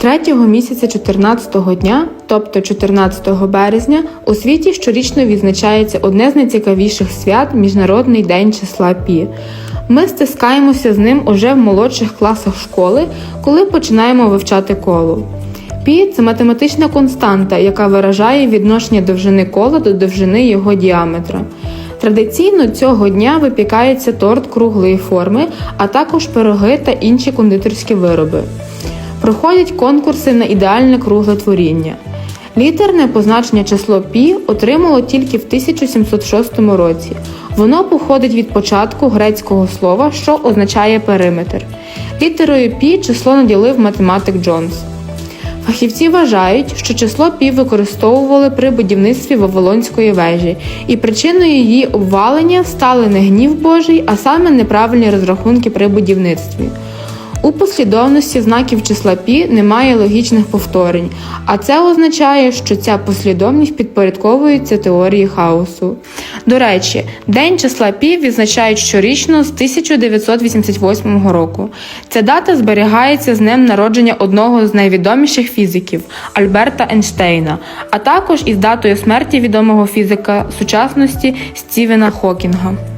Третього місяця 14-го дня, тобто 14 березня, у світі щорічно відзначається одне з найцікавіших свят Міжнародний день числа Пі. Ми стискаємося з ним уже в молодших класах школи, коли починаємо вивчати коло. Пі це математична константа, яка виражає відношення довжини кола до довжини його діаметра. Традиційно цього дня випікається торт круглої форми, а також пироги та інші кондитерські вироби. Проходять конкурси на ідеальне кругле творіння. Літерне позначення число пі отримало тільки в 1706 році. Воно походить від початку грецького слова, що означає периметр. Літерою пі число наділив математик Джонс. Фахівці вважають, що число пі використовували при будівництві Вавилонської вежі, і причиною її обвалення стали не гнів Божий, а саме неправильні розрахунки при будівництві. У послідовності знаків числа пі немає логічних повторень, а це означає, що ця послідовність підпорядковується теорії хаосу. До речі, день числа пі відзначають щорічно з 1988 року. Ця дата зберігається з днем народження одного з найвідоміших фізиків Альберта Ейнштейна, а також із датою смерті відомого фізика сучасності Стівена Хокінга.